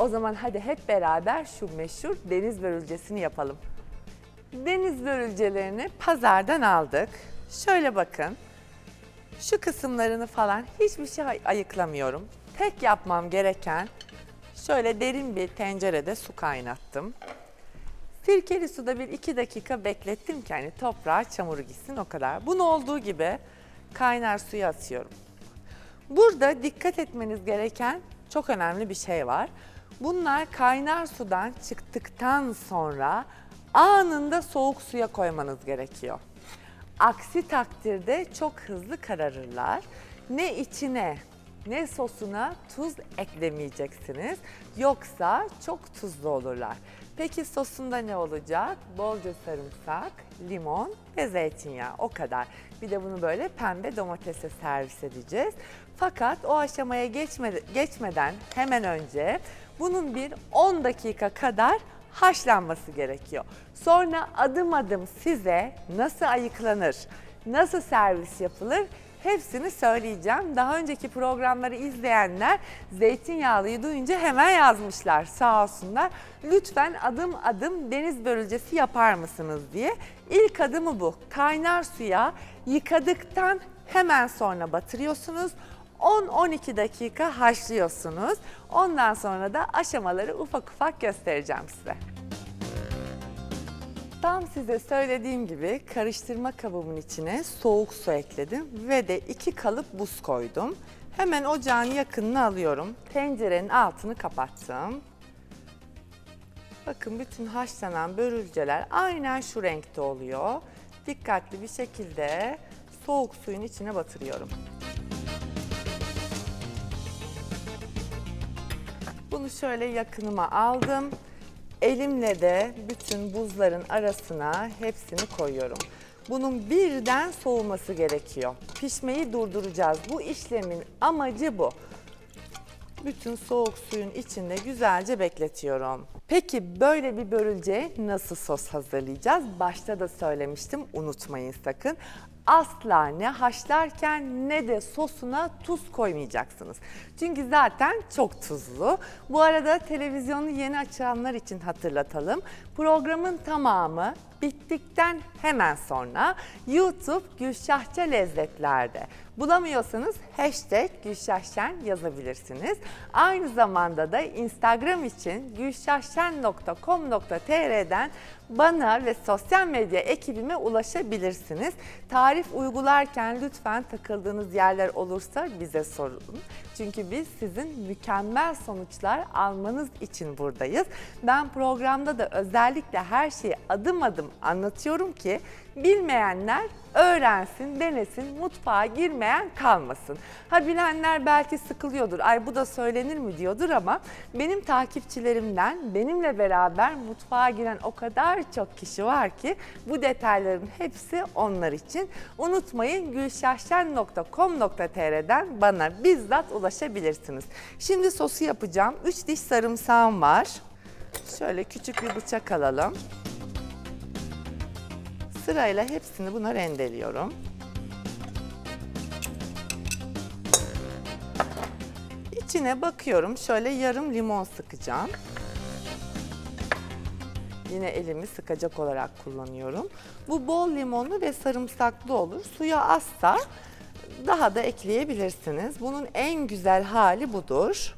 O zaman hadi hep beraber şu meşhur deniz börülcesini yapalım. Deniz börülcelerini pazardan aldık. Şöyle bakın. Şu kısımlarını falan hiçbir şey ay- ayıklamıyorum. Tek yapmam gereken şöyle derin bir tencerede su kaynattım. Sirkeli suda bir iki dakika beklettim ki hani toprağa çamuru gitsin o kadar. Bunu olduğu gibi kaynar suya atıyorum. Burada dikkat etmeniz gereken çok önemli bir şey var. Bunlar kaynar sudan çıktıktan sonra anında soğuk suya koymanız gerekiyor. Aksi takdirde çok hızlı kararırlar. Ne içine ne sosuna tuz eklemeyeceksiniz. Yoksa çok tuzlu olurlar. Peki sosunda ne olacak? Bolca sarımsak, limon ve zeytinyağı o kadar. Bir de bunu böyle pembe domatese servis edeceğiz. Fakat o aşamaya geçmeden hemen önce bunun bir 10 dakika kadar haşlanması gerekiyor. Sonra adım adım size nasıl ayıklanır, nasıl servis yapılır hepsini söyleyeceğim. Daha önceki programları izleyenler zeytinyağlıyı duyunca hemen yazmışlar sağ olsunlar. Lütfen adım adım deniz börülcesi yapar mısınız diye. İlk adımı bu. Kaynar suya yıkadıktan hemen sonra batırıyorsunuz. 10-12 dakika haşlıyorsunuz. Ondan sonra da aşamaları ufak ufak göstereceğim size. Tam size söylediğim gibi karıştırma kabımın içine soğuk su ekledim ve de iki kalıp buz koydum. Hemen ocağın yakınını alıyorum. Tencerenin altını kapattım. Bakın bütün haşlanan börülceler aynen şu renkte oluyor. Dikkatli bir şekilde soğuk suyun içine batırıyorum. Bunu şöyle yakınıma aldım. Elimle de bütün buzların arasına hepsini koyuyorum. Bunun birden soğuması gerekiyor. Pişmeyi durduracağız. Bu işlemin amacı bu. Bütün soğuk suyun içinde güzelce bekletiyorum. Peki böyle bir börülce nasıl sos hazırlayacağız? Başta da söylemiştim unutmayın sakın. Asla ne haşlarken ne de sosuna tuz koymayacaksınız. Çünkü zaten çok tuzlu. Bu arada televizyonu yeni açanlar için hatırlatalım. Programın tamamı bittikten hemen sonra YouTube Gülşahça Lezzetler'de. Bulamıyorsanız hashtag Gülşahşen yazabilirsiniz. Aynı zamanda da Instagram için gülşahşen.com.tr'den bana ve sosyal medya ekibime ulaşabilirsiniz. Tarif uygularken lütfen takıldığınız yerler olursa bize sorun. Çünkü biz sizin mükemmel sonuçlar almanız için buradayız. Ben programda da özellikle her şeyi adım adım anlatıyorum ki bilmeyenler öğrensin, denesin, mutfağa girmeyen kalmasın. Ha bilenler belki sıkılıyordur, ay bu da söylenir mi diyordur ama benim takipçilerimden benimle beraber mutfağa giren o kadar çok kişi var ki bu detayların hepsi onlar için. Unutmayın gülşahşen.com.tr'den bana bizzat ulaşabilirsiniz. Şimdi sosu yapacağım. 3 diş sarımsağım var. Şöyle küçük bir bıçak alalım. Sırayla hepsini buna rendeliyorum. İçine bakıyorum. Şöyle yarım limon sıkacağım. Yine elimi sıkacak olarak kullanıyorum. Bu bol limonlu ve sarımsaklı olur. Suya azsa daha da ekleyebilirsiniz. Bunun en güzel hali budur.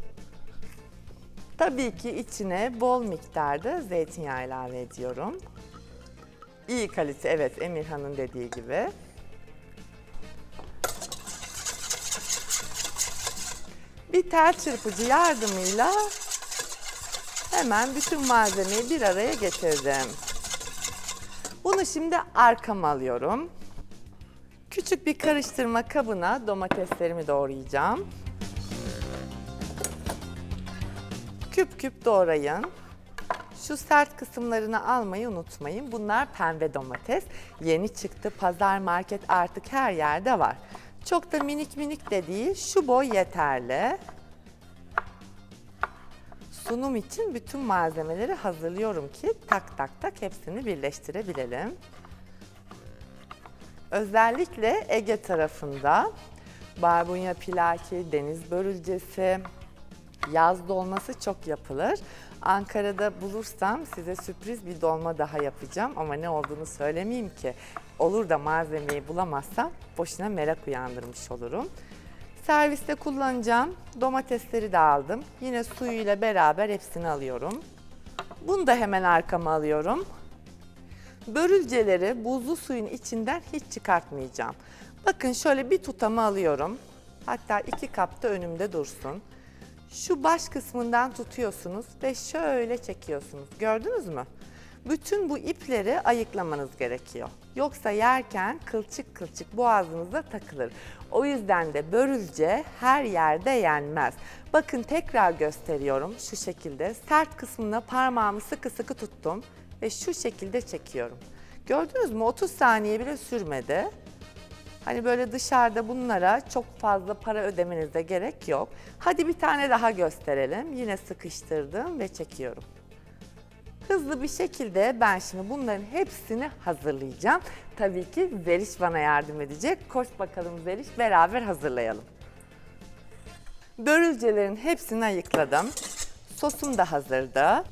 Tabii ki içine bol miktarda zeytinyağı ilave ediyorum. İyi kalite evet Emirhan'ın dediği gibi. Bir tel çırpıcı yardımıyla hemen bütün malzemeyi bir araya getirdim. Bunu şimdi arkama alıyorum. Küçük bir karıştırma kabına domateslerimi doğrayacağım. Küp küp doğrayın. Şu sert kısımlarını almayı unutmayın. Bunlar pembe domates. Yeni çıktı. Pazar, market artık her yerde var. Çok da minik minik de değil. Şu boy yeterli. Sunum için bütün malzemeleri hazırlıyorum ki tak tak tak hepsini birleştirebilelim. Özellikle Ege tarafında barbunya pilaki, deniz börülcesi, Yaz dolması çok yapılır. Ankara'da bulursam size sürpriz bir dolma daha yapacağım ama ne olduğunu söylemeyeyim ki. Olur da malzemeyi bulamazsam boşuna merak uyandırmış olurum. Serviste kullanacağım. Domatesleri de aldım. Yine suyuyla beraber hepsini alıyorum. Bunu da hemen arkama alıyorum. Börülceleri buzlu suyun içinden hiç çıkartmayacağım. Bakın şöyle bir tutamı alıyorum. Hatta iki kap da önümde dursun. Şu baş kısmından tutuyorsunuz ve şöyle çekiyorsunuz. Gördünüz mü? Bütün bu ipleri ayıklamanız gerekiyor. Yoksa yerken kılçık kılçık boğazınıza takılır. O yüzden de börülce her yerde yenmez. Bakın tekrar gösteriyorum şu şekilde. Sert kısmına parmağımı sıkı sıkı tuttum ve şu şekilde çekiyorum. Gördünüz mü? 30 saniye bile sürmedi. Hani böyle dışarıda bunlara çok fazla para ödemenize gerek yok. Hadi bir tane daha gösterelim. Yine sıkıştırdım ve çekiyorum. Hızlı bir şekilde ben şimdi bunların hepsini hazırlayacağım. Tabii ki Zeliş bana yardım edecek. Koş bakalım Zeliş beraber hazırlayalım. Börülcelerin hepsini ayıkladım. Sosum da hazırdı.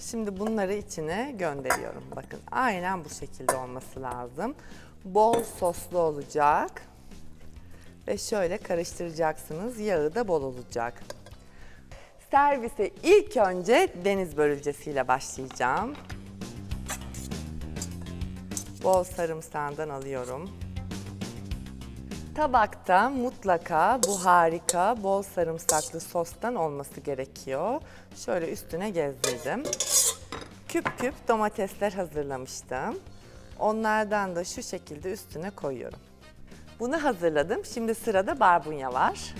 Şimdi bunları içine gönderiyorum. Bakın aynen bu şekilde olması lazım. Bol soslu olacak. Ve şöyle karıştıracaksınız. Yağı da bol olacak. Servise ilk önce deniz börülcesiyle başlayacağım. Bol sarımsağından alıyorum. Tabakta mutlaka bu harika bol sarımsaklı sostan olması gerekiyor. Şöyle üstüne gezdirdim. Küp küp domatesler hazırlamıştım. Onlardan da şu şekilde üstüne koyuyorum. Bunu hazırladım. Şimdi sırada barbunya var.